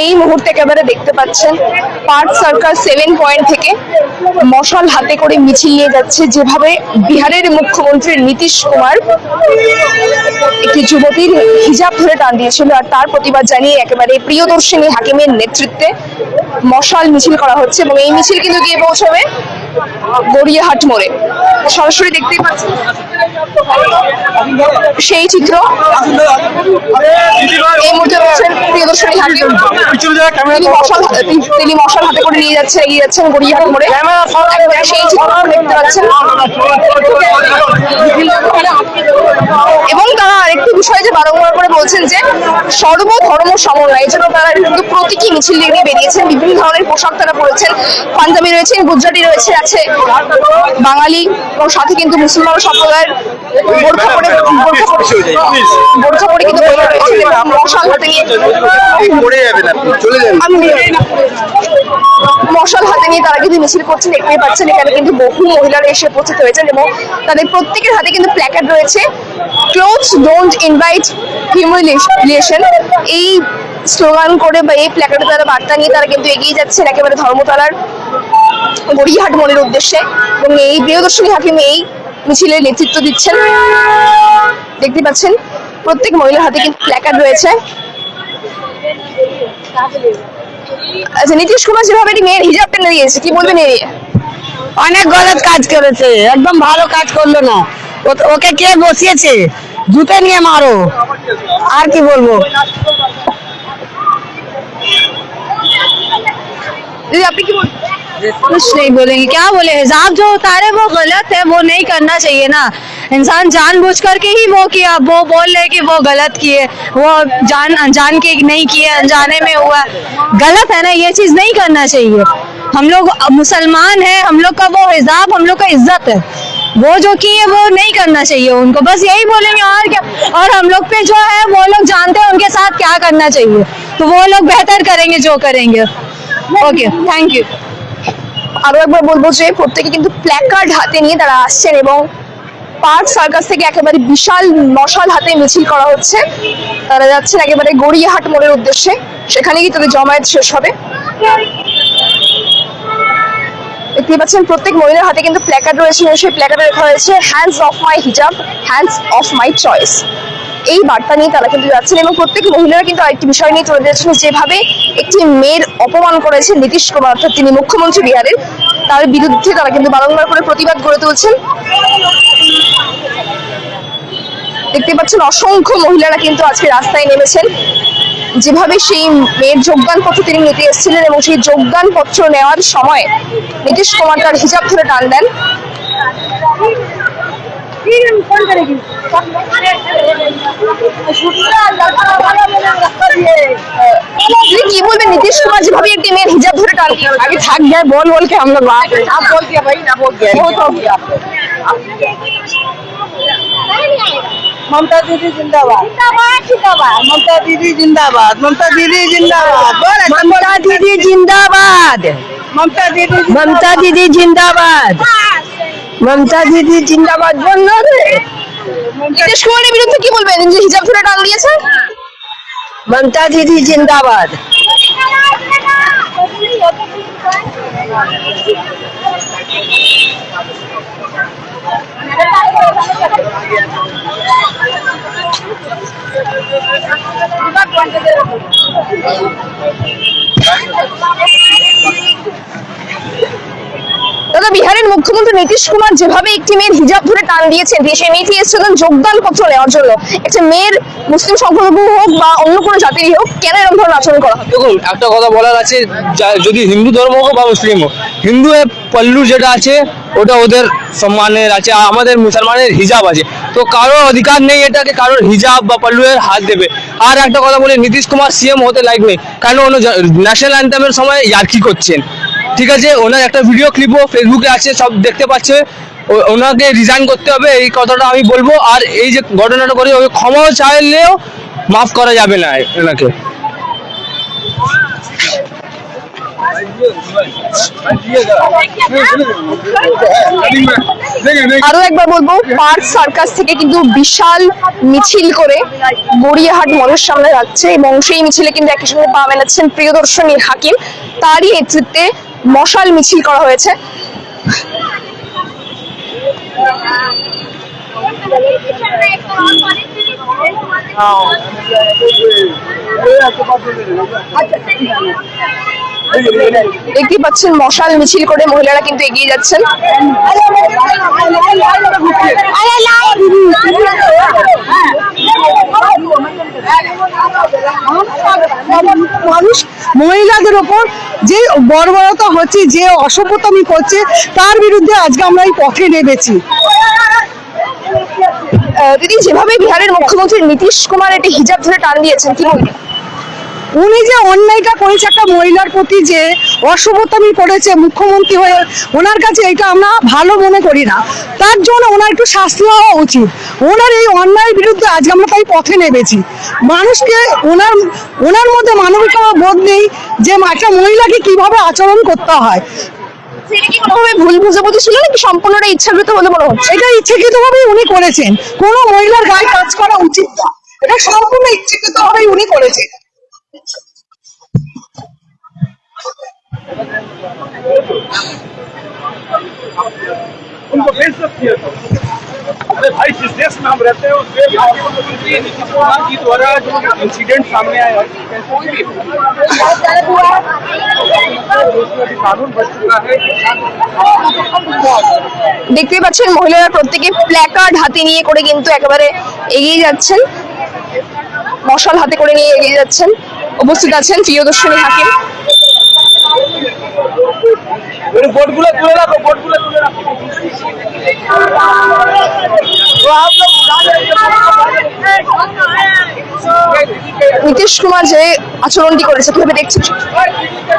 এই মুহূর্তে একেবারে দেখতে পাচ্ছেন পার্ক সরকার সেভেন পয়েন্ট থেকে মশাল হাতে করে মিছিল নিয়ে যাচ্ছে যেভাবে বিহারের মুখ্যমন্ত্রী নীতিশ কুমার একটি যুবতীর হিজাব ধরে টান দিয়েছিল আর তার প্রতিবাদ জানিয়ে একেবারে প্রিয়দর্শিনী হাকিমের নেতৃত্বে মশাল মিছিল করা হচ্ছে এবং এই মিছিল কিন্তু গিয়ে পৌঁছবে গড়িয়াহাট মোড়ে সরাসরি দেখতেই পাচ্ছেন সেই চিত্র এই মুহূর্তে রয়েছেন প্রিয়দর্শনী হাকিম তিনি মশাল তিনি মশাল হাতে করে নিয়ে যাচ্ছেন এগিয়ে যাচ্ছেন গড়িয়াহাট মোড়ে সেই চিত্র দেখতে পাচ্ছেন এবং তারা আরেকটি বিষয় যে বারংবার করে বলছেন যে সর্বধর্ম সমন্বয় এই জন্য তারা কিন্তু প্রতীকী মিছিল নিয়ে বেরিয়েছেন বিভিন্ন ধরনের পোশাক তারা পরেছেন পাঞ্জাবি রয়েছেন গুজরাটি রয়েছে আছে বাঙালি এবং সাথে কিন্তু মুসলমান সম্প্রদায়ের বোরখা পরে বোরখা পরে কিন্তু মশাল হাতে নিয়ে মশাল হাতে নিয়ে তারা কিন্তু মিছিল করছেন দেখতেই পাচ্ছেন, এখানে কিন্তু বহু মহিলারা এসে উপস্থিত হয়েছেন এবং তাদের প্রত্যেকের হাতে কিন্তু প্ল্যাকার্ড রয়েছে। ক্লোথস ডোন্ট ইনভাইট হিউমিলিয়েশন এই স্লোগান করে বা এই প্ল্যাকার্ডে তারা বার্তা নিয়ে তারা কিন্তু এগিয়ে যাচ্ছেন, একেবারে ধর্মতলার গড়িয়াহাট মোড়ের উদ্দেশ্যে এবং এই প্রিয়দর্শনী হাকিম এই মিছিলের নেতৃত্ব দিচ্ছেন। দেখতে পাচ্ছেন, প্রত্যেক মহিলার হাতে কিন্তু প্ল্যাকার্ড রয়েছে। আচ্ছা নীতিশ কুমার যেভাবে মেয়ের হিজাবটা নিয়েছে কি বলবেন এ নিয়ে? অনেক গলত কাজ করেছে একদম ভালো কাজ করল না। ওকে কে বসিয়েছে? জুতে নিয়ে মারো। আর কি বলব? আপনি কি বলবেন? कुछ नहीं बोलेंगे। क्या बोले? हिजाब जो उतारे वो गलत है, वो नहीं करना चाहिए ना। इंसान जानबूझ करके ही वो किया, वो बोल रहे कि वो गलत किए। वो जान, अनजान के नहीं किए, अनजाने में हुआ। गलत है ना, ये चीज़ नहीं करना चाहिए। हम लोग मुसलमान हैं, हम लोग का वो हिजाब, हम लोग का इज़्ज़त है। वो जो किए, वो नहीं करना चाहिए उनको। बस यही बोलेंगे, और क्या? और हम लोग पे जो है, वो लोग जानते हैं, उनके साथ क्या करना चाहिए। तो वो लोग बेहतर करेंगे, जो करेंगे। ओके थैंक यू আরও একবার বলব যে প্রত্যেকে কিন্তু প্ল্যাকার্ড হাতে নিয়ে তারা আসছেন এবং পার্ক সার্কাস থেকে একেবারে বিশাল মশাল হাতে মিছিল করা হচ্ছে। তারা যাচ্ছেন একেবারে গড়িয়াহাট মোড়ের উদ্দেশ্যে। সেখানে গিয়ে তাদের জমায়েত শেষ হবে। দেখতে পাচ্ছেন প্রত্যেক মহিলার হাতে কিন্তু প্ল্যাকার্ড রয়েছে। সেই প্ল্যাকার্ডে লেখা রয়েছে হ্যান্ডস অফ মাই হিজাব হ্যান্ডস অফ মাই চয়েস এই বার্তা নিয়ে তারা কিন্তু যাচ্ছেন এবং প্রত্যেক মহিলারা কিন্তু আরেকটি বিষয় নিয়ে চলে যাচ্ছেন, যেভাবে একটি মেয়ের অপমান করেছে নীতিশ কুমার, অর্থাৎ তিনি মুখ্যমন্ত্রী বিহারের, তার বিরুদ্ধে তারা কিন্তু বারংবার করে প্রতিবাদ গড়ে তুলছেন। দেখতে পাচ্ছেন, অসংখ্য মহিলারা কিন্তু আজকে রাস্তায় নেমেছেন। যেভাবে সেই মেয়ের যোগদান পত্র তিনি নিতে এসেছিলেন এবং সেই যোগদান পত্র নেওয়ার সময় নীতিশ কুমার তার হিজাব ধরে টান দেন। তিনি কি বলবেন নীতিশ কুমার যেভাবে একটি মেয়ের হিজাব ধরে টান দিয়ে अभी थक गए बोल बोल के हम लोग बात आप बोल दिया भाई ना बोल दिया बहुत हो गया ममता दीदी जिंदाबाद जिंदाबाद जिंदाबाद ममता दीदी जिंदाबाद ममता दीदी जिंदाबाद ममता दीदी जिंदाबाद ममता दीदी ममता दीदी जिंदाबाद মমতা দিদি জিন্দাবাদ বন্ধ নীতিশ কুমারের বিরুদ্ধে কি বলবেন? যে হিজাব ধরে ডাল দিয়েছে? মমতা দিদি জিন্দাবাদ। বিহারের মুখ্যমন্ত্রী নীতিশ কুমার যেভাবে একটি মেয়ের হিজাব ধরে টান দিয়েছেন মেয়েটি এসেছিলেন যোগদান পত্র নেওয়ার জন্য? একটা মেয়ের মুসলিম সম্প্রদায় হোক বা অন্য কোনো জাতিরই হোক, কেন এরকম ধরনের আচরণ করা দেখুন, একটা কথা বলার আছে যদি হিন্দু ধর্ম হোক বা মুসলিম হোক, হিন্দু পল্লু যেটা আছে, ওটা ওদের সম্মানের আছে আমাদের মুসলমানের হিজাব আছে। তো কারোর অধিকার নেই এটাকে, কারোর হিজাব বা পল্লুয়ের হাত দেবে। আর একটা কথা বলি, নীতিশ কুমার সিএম হতে লাইক নেই কারণ উনি ন্যাশনাল অ্যান্থেমের সময় ইয়ার্কি করছেন? ঠিক আছে, ওনার একটা ভিডিও ক্লিপও ফেসবুকে আছে, সব দেখতে পাচ্ছে। ওনাকে রিজাইন করতে হবে, এই কথাটা আমি বলব। আর এই যে ঘটনাটা করে ওকে ক্ষমাও চাইলেও মাফ করা যাবে না এনাকে আরও একবার বলব, পার্ক সার্কাস থেকে কিন্তু বিশাল মিছিল করে গড়িয়াহাট মলের সামনে যাচ্ছে এবং সেই মিছিলে কিন্তু একই সঙ্গে পা মেলাচ্ছেন প্রিয়দর্শনী হাকিম। তারই নেতৃত্বে মশাল মিছিল করা হয়েছে দেখতে পাচ্ছেন মশাল মিছিল করে মহিলারা কিন্তু এগিয়ে যাচ্ছেন মানুষ, মহিলাদের ওপর যে বর্বরতা হচ্ছে, যে অসভ্যতামি করছে, তার বিরুদ্ধে আজকে আমরা এই পথে নেমেছি। দিদি, যেভাবে বিহারের মুখ্যমন্ত্রী নীতিশ কুমার একটি হিজাব ধরে টান দিয়েছেন, কি বলবেন? উনি যে অন্যায়টা করেছে একটা মহিলার প্রতি যে অসভ্যতামি করেছে মুখ্যমন্ত্রী হয়ে, ওনার কাছে এটা আমরা ভালো মনে করি না। তার জন্য ওনার একটু শাস্তি হওয়া উচিত। ওনার এই অন্যায়ের বিরুদ্ধে আজকে আমরা তাই পথে নেমেছি। মানুষকে ওনার ওনার মধ্যে মানবিকতা বোধ নেই যে একটা মহিলাকে কীভাবে আচরণ করতে হয়। ভুল সম্পূর্ণটা ইচ্ছাকৃত মনে উনি করেছেন। কোনো মহিলার গায়ে কাজ করা উচিত না। এটা সম্পূর্ণ ইচ্ছাকৃতভাবেই উনি করেছেন। उनको भेज सकती है तो अरे भाई जिस देश में हम रहते हैं उस देश में मुख्यमंत्री नीतीश कुमार जी द्वारा जो इंसिडेंट सामने आया है कैसे अभी कानून बन चुका है দেখতে পাচ্ছেন মহিলারা প্রত্যেকে প্ল্যাকার্ড হাতে নিয়ে করে কিন্তু একেবারে এগিয়ে যাচ্ছেন মশাল হাতে করে নিয়ে এগিয়ে যাচ্ছেন উপস্থিত আছেন প্রিয়দর্শনী হাকিম। নীতিশ কুমার যে আচরণটি করেছে কীভাবে দেখছেন?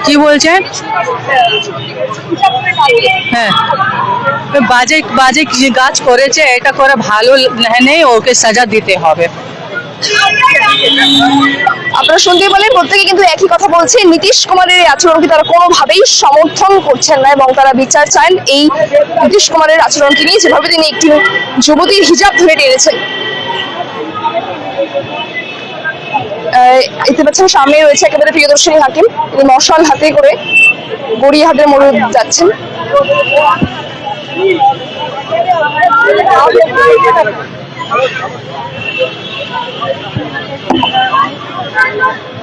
কি বলছে? হ্যাঁ। বাজে বাজে গাছ করেছে এটা করে ভালো নেই ওকে সাজা দিতে হবে। আপনারা শুনতে পেলেন, প্রত্যেকে কিন্তু একই কথা বলছে। নীতিশ কুমারের এই আচরণকে তারা কোনোভাবেই সমর্থন করছেন না এবং তারা বিচার চান এই নীতিশ কুমারের আচরণকে নিয়ে। যেভাবে তিনি একটি যুবতীর হিজাব ধরে টেনেছেন। দেখতে পাচ্ছেন, সামনে রয়েছে একেবারে প্রিয়দর্শনী হাকিম। তিনি মশাল হাতে করে গড়িয়াহাটের মোড়ে যাচ্ছেন।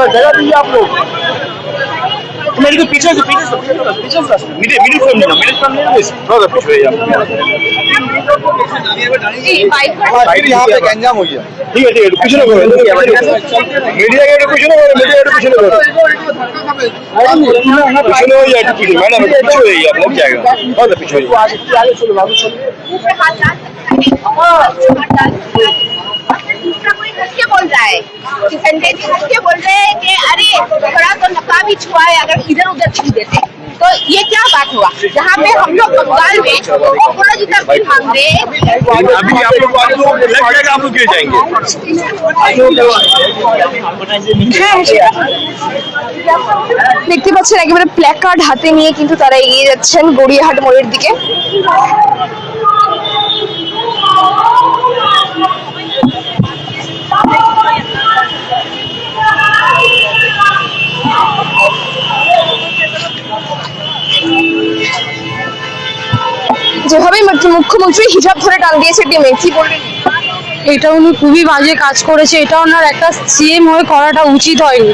थोड़ा जगह दीजिए आप लोग। मेरे को पीछे से पीछे से पीछे से मिडिल मिडिल फ्रेम लेना मिडिल फ्रेम लेना थोड़ा सा पीछे साइड यहाँ पे गंजाम हो। गया ठीक है ठीक है पीछे करो मीडिया के पीछे करो मीडिया के पीछे करो पीछे हो जाए पीछे मैडम पीछे हो जाइए आप लग जाएगा थोड़ा पीछे हो जाइए दूसरा कोई हंस के बोल रहा है कि संजय जी हंस के बोल रहे हैं कि अरे थोड़ा तो नकाब ही छुआ है अगर इधर उधर छू देते तो ये क्या बात हुआ जहाँ पे हम लोग बंगाल में अपोलॉजी का बिल मांग रहे हैं अभी आप लोग आप लोग लग जाएगा आप लोग गिर जाएंगे দেখতে পাচ্ছেন একেবারে প্ল্যাকার্ড হাতে নিয়ে কিন্তু তারা এগিয়ে যাচ্ছেন গড়িয়াহাট মোড়ের দিকে যেভাবে মুখ্যমন্ত্রী হিজাব ধরে টান দিয়েছে টিমে কি বলবেন এটা উনি খুবই বাজে কাজ করেছে। এটা ওনার একটা সিএম হয়ে করাটা উচিত হয়নি।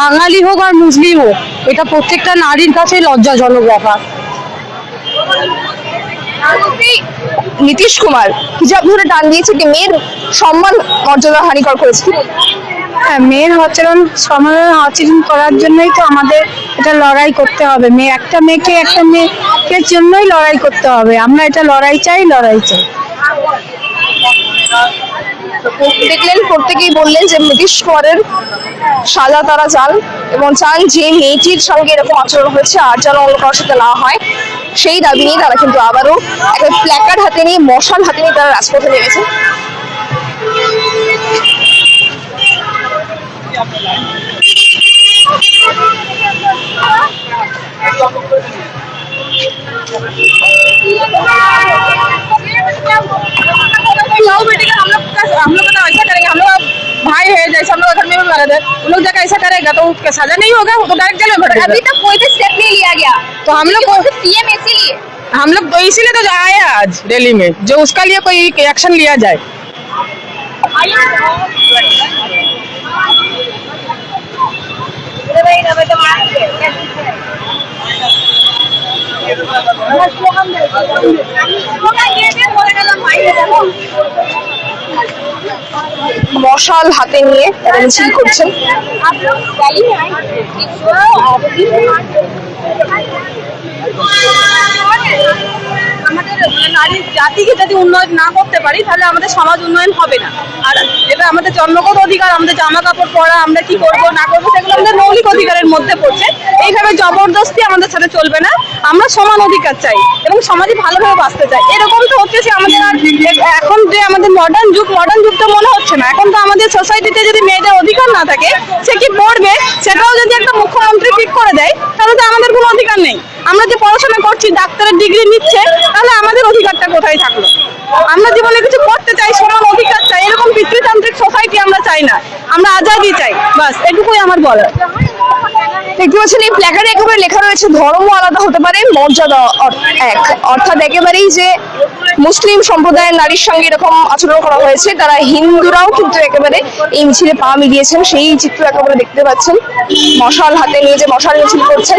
বাঙালি হোক আর মুসলিম হোক এটা প্রত্যেকটা নারীর কাছে লজ্জাজনক ব্যাপার। নীতিশ কুমার হিজাব ধরে টান দিয়েছে একটি মেয়ের সম্মান মর্যাদা হানিকর করেছে? হ্যাঁ মেয়ের আচরণ সমাধান আচরণ করার জন্যই তো আমাদের এটা লড়াই করতে হবে। মেয়ে একটা মেয়েকে একটা মেয়েকে জন্যই লড়াই করতে হবে। আমরা এটা লড়াই চাই লড়াই চাই। দেখলেন প্রত্যেকেই বললেন যে নীতিশ কুমারের সাজা তারা চান এবং চান যে মেয়েটির সঙ্গে এরকম আচরণ হয়েছে আর যেন অন্য কারোর সাথে না হয়, সেই দাবি নিয়ে তারা কিন্তু আবারও একটা প্ল্যাকার্ড হাতে নিয়ে, মশাল হাতে নিয়ে তারা রাজপথে নেমেছে। हम लोग घर में भी मरद है। उन लोग जाकर ऐसा करेगा तो उसका सजा नहीं होगा वो तो डायरेक्ट जेल में भरेगा अभी तक कोई भी स्टेप नहीं लिया गया। तो हम लोग सीएम इसीलिए। हम लोग तो इसीलिए तो आए आज दिल्ली में जो उसका लिए कोई एक्शन लिया जाए। মশাল হাতে নিয়ে তারা মিছিল করছেন। আমাদের নারী জাতিকে যদি উন্নয়ন না করতে পারি, তাহলে আমাদের সমাজ উন্নয়ন হবে না। আর এটা আমাদের জন্মগত অধিকার, আমাদের জামা কাপড় পরা, আমরা কি করব, না করব, সেগুলো আমাদের মৌলিক অধিকারের মধ্যে পড়ছে। এইভাবে জবরদস্তি আমাদের সাথে চলবে না। আমরা সমান অধিকার চাই এবং সমাজে ভালোভাবে বাঁচতে চাই। এরকম তো হচ্ছে আমাদের আর এখন যে আমাদের মডার্ন যুগ মডার্ন যুগ তো মনে হচ্ছে না। এখন তো আমাদের সোসাইটিতে যদি মেয়েদের অধিকার না থাকে, সে কি পড়বে? সেটাও যদি একটা মুখ্যমন্ত্রী ঠিক করে দেয়, তাহলে তো আমাদের কোনো অধিকার নেই। আমরা যে পড়াশোনা করছি, ডাক্তারের ডিগ্রি নিচ্ছে, তাহলে আমাদের অধিকারটা কোথায় থাকল? আমরা জীবনে কিছু করতে চাই সমান অধিকার চাই, এরকম পিতৃতান্ত্রিক সোসাইটি আমরা চাই না। আমরা আজাদি চাই, বাস, এটুকুই আমার বলার। দেখতে পাচ্ছেন, এই প্ল্যাকারে একেবারে লেখা রয়েছে, ধর্ম আলাদা হতে পারে, মর্যাদা এক। অর্থাৎ একেবারেই যে মুসলিম সম্প্রদায়ের নারীর সঙ্গে এরকম আচরণ করা হয়েছে, তারা হিন্দুরাও কিন্তু একেবারে এই মিছিলে পা মিলিয়েছেন, সেই চিত্র একেবারে দেখতে পাচ্ছেন। মশাল হাতে নিয়ে যে মশাল মিছিল করছেন।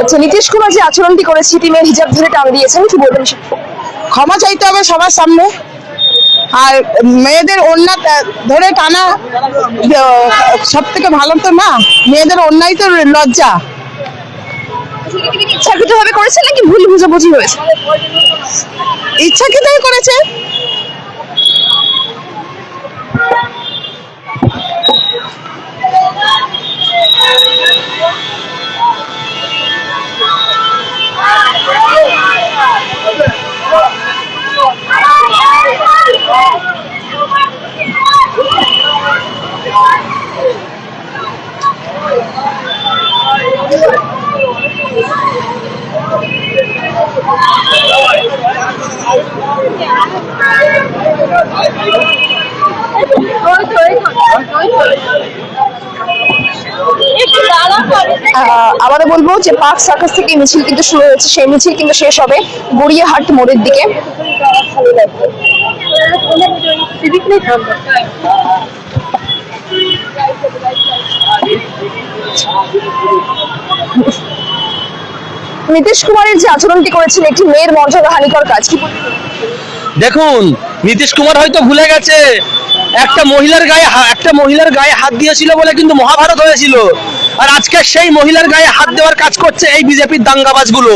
আচ্ছা নীতিশ কুমার যে আচরণটি করেছে টিমের হিজাব ধরে টান দিয়েছেন, কি বলবেন ক্ষমা চাইতে হবে সবার সামনে। আর মেয়েদের অন্য ধরে টানা সব থেকে ভালো তো না মেয়েদের অন্যায় তো লজ্জা। ইচ্ছাকৃত ভাবে করেছে নাকি ভুল বুঝাবুঝি হয়েছে? ইচ্ছাকৃতই করেছে। আবারও বলব যে পার্ক সার্কাস থেকে মিছিল কিন্তু শুরু হয়েছে। সেই মিছিল কিন্তু শেষ হবে গড়িয়াহাট মোড়ের দিকে। নীতিশ কুমারের যে আচরণটি করেছেন, একটি মেয়ের মর্যাদা হানিকর কাজ কি? দেখুন, নীতিশ কুমার হয়তো ভুলে গেছে। একটা মহিলার গায়ে একটা মহিলার গায়ে হাত দিয়েছিল বলে কিন্তু মহাভারত হয়েছিল। আর আজকে সেই মহিলার গায়ে হাত দেওয়ার কাজ করছে এই বিজেপির দাঙ্গাবাজগুলো।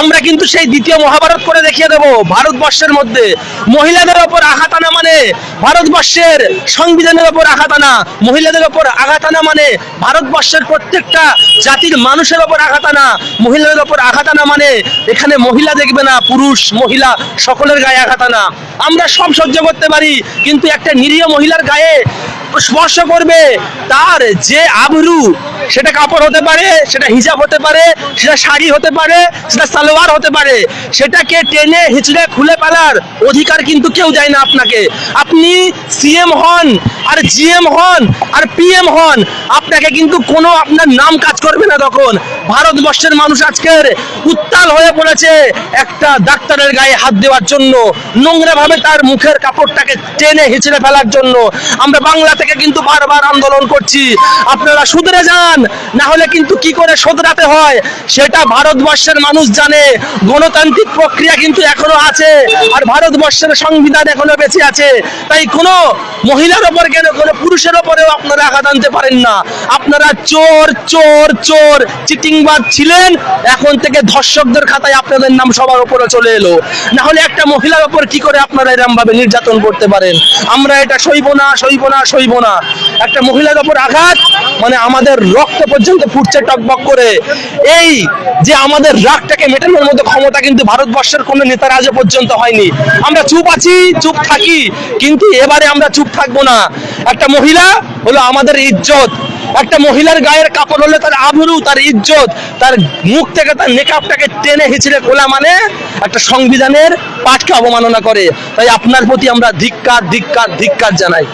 আমরা কিন্তু সেই দ্বিতীয় মহাভারত করে দেখিয়ে দেব ভারতবর্ষের মধ্যে। মহিলাদের ওপর আঘাত আনা মানে ভারতবর্ষের সংবিধানের ওপর আঘাত আনা। মহিলাদের ওপর আঘাত আনা মানে ভারতবর্ষের প্রত্যেকটা জাতির মানুষের ওপর আঘাত আনা। মহিলাদের ওপর আঘাত আনা মানে এখানে মহিলা দেখবে না, পুরুষ, মহিলা সকলের গায়ে আঘাত আনা। আমরা সব সহ্য করতে পারি, কিন্তু একটা নিরীহ মহিলার গায়ে স্পর্শ করবে। তার যে আবরু, সেটা কাপড় হতে পারে, সেটা হিজাব হতে পারে, সেটা শাড়ি হতে পারে, সেটা সালোয়ার হতে পারে, সেটাকে টেনে হিচড়ে খুলে ফেলার অধিকার কিন্তু কেউ দেয় না আপনাকে। আপনি সিএম হন আর জিএম হন আর পিএম হন, আপনাকে কিন্তু কোনো আপনার নাম কাজ করবে না তখন। ভারতবর্ষের মানুষ আজকের উত্তাল হয়ে পড়েছে একটা ডাক্তারের গায়ে হাত দেওয়ার জন্য। নোংরা ভাবে তার মুখের কাপড়টাকে টেনে হিচড়ে ফেলার জন্য। আমরা বাংলা থেকে কিন্তু বারবার আন্দোলন করছি। আপনারা শুধরে যান, না হলে কিন্তু কি করে শোধরাতে হয়? সেটা ভারতবর্ষের মানুষ জানে। গণতান্ত্রিক প্রক্রিয়া কিন্তু এখনও আছে, আর ভারতবর্ষের সংবিধান এখনও বেঁচে আছে। তাই কোনো মহিলার ওপর পুরুষের ওপরেও আপনারা আঘাত আনতে পারেন না। আপনারা চোর চোর চোর, চিটিংবাজ ছিলেন, এখন থেকে ধর্ষকদের খাতায় আপনাদের নাম সবার চলে এলো। না হলে একটা মহিলার ওপর কি করে আপনারা নির্যাতন করতে পারেন? আমরা এটা সইব না সইব না সইব না। একটা মহিলার ওপর আঘাত মানে আমাদের রক্ত পর্যন্ত ফুটছে টকবক করে। এই যে আমাদের রাগটাকে মেটানোর মতো ক্ষমতা কিন্তু ভারতবর্ষের কোনো নেতার আজও পর্যন্ত হয়নি। আমরা চুপ আছি, চুপ থাকি, কিন্তু এবারে আমরা চুপ থাকব না। একটা মহিলা হলো আমাদের ইজ্জত। একটা মহিলার গায়ের কাপড় হলে তার আবরু, তার ইজ্জত। তার মুখ থেকে তার মেকআপটাকে টেনে হিচড়ে খোলা মানে একটা সংবিধানের পাঠকে অবমাননা করে। তাই আপনার প্রতি আমরা ধিক্কার ধিক্কার ধিক্কার জানাই।